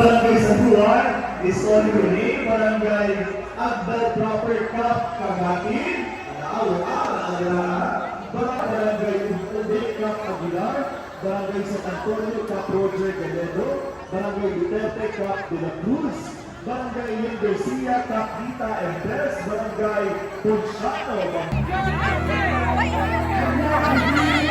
Barangay Sabuan, Lison Unique, Barangay Agdal Proper Cup, Kagatin, Alawa, Alawa, Barangay Ubek Cup, Aguilar, Barangay San Antonio Cup, Roger Galedo, Barangay Duterte Cup, De La Cruz, Barangay Ian Garcia, Cup, Dita Empress, Barangay Punchano, Barangay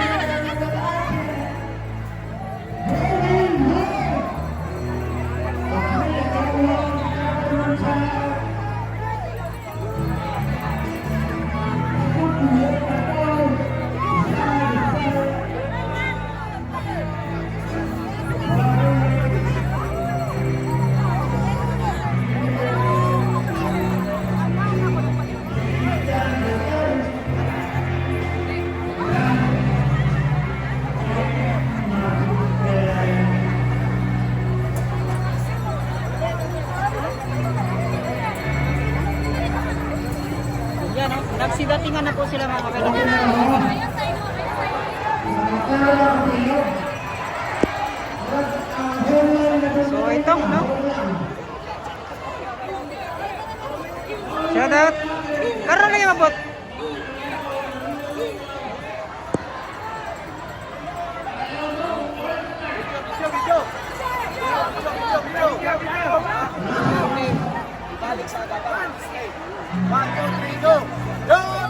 la mano, que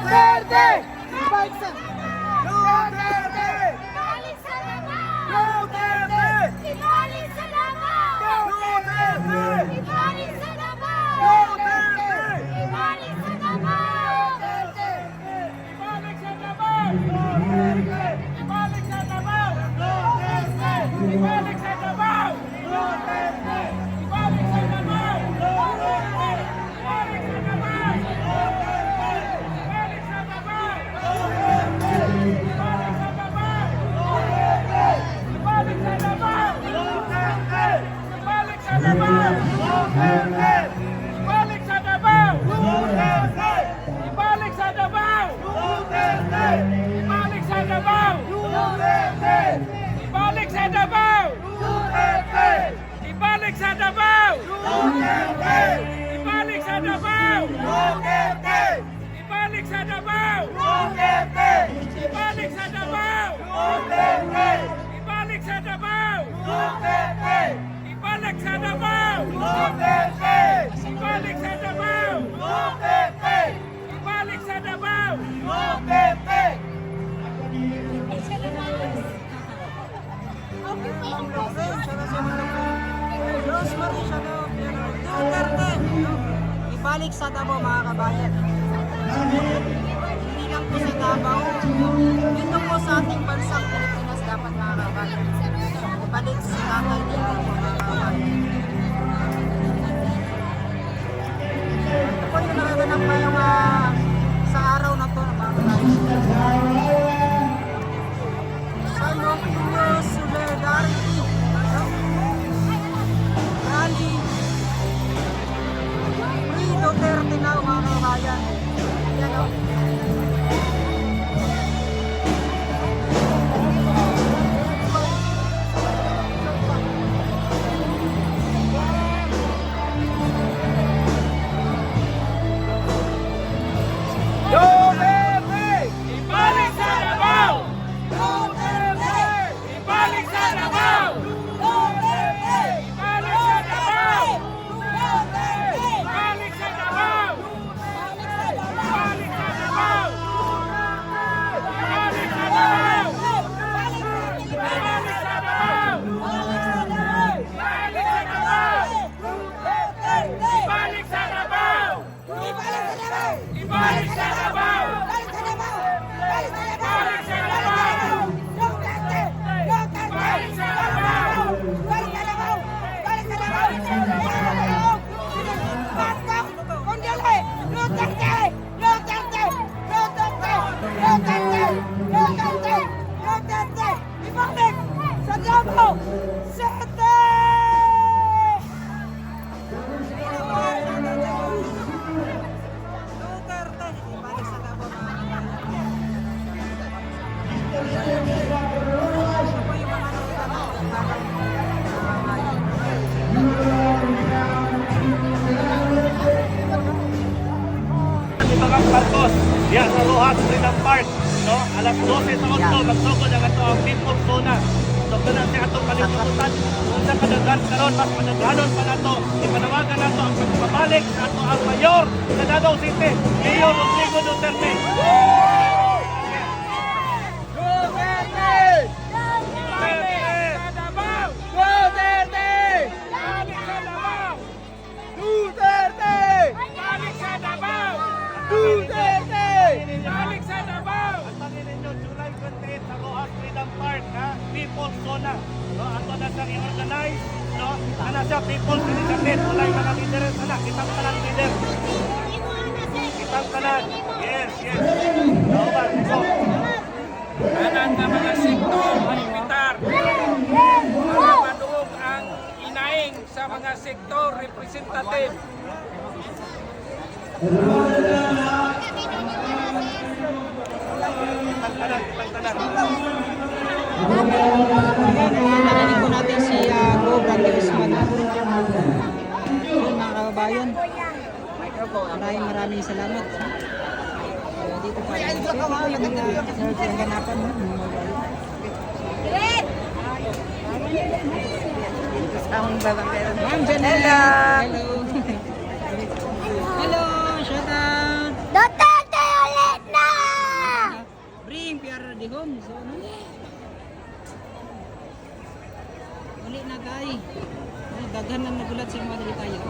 Verde! Verde! bumalik sa Davao mga kabayan. Hindi lang po sa Davao, dito po sa ating bansang Pilipinas dapat mga kabayan. Balik sa Davao. Ang Marcos, yan sa Rojas Freedom Park. No? Alas 12 sa Otso, magsugod ang ato ang People Zona. So, ganun siya atong kalimutan. Kung sa karon, mas padaghanon pa nato. Ipanawagan nato ang pagbabalik ato ang mayor sa City, Mayor Rodrigo Duterte. Woo! Zona. No, ato na siyang i-organize, no? Ana siya, People's Initiative. Walay mga leaders, ana, kitang tanan leader. Kitang tanan. Yes, yes. Nauban, so, Kanan nga mga sektor militar para ang inaing sa mga sektor representative. kitang tanan. Narinig po natin si uh, Go Brother Usman. Yun mga kababayan. Maraming maraming salamat. Uh, dito pa. Ito po yung uh, sa ganapan. no? Ma'am Janela. Hello. Hello. Shout out. Duterte ulit na! Bring Pierre de Home. So, ano? Uli na kay. Ay, Daghan na nagulat sa mga tayo. Ito,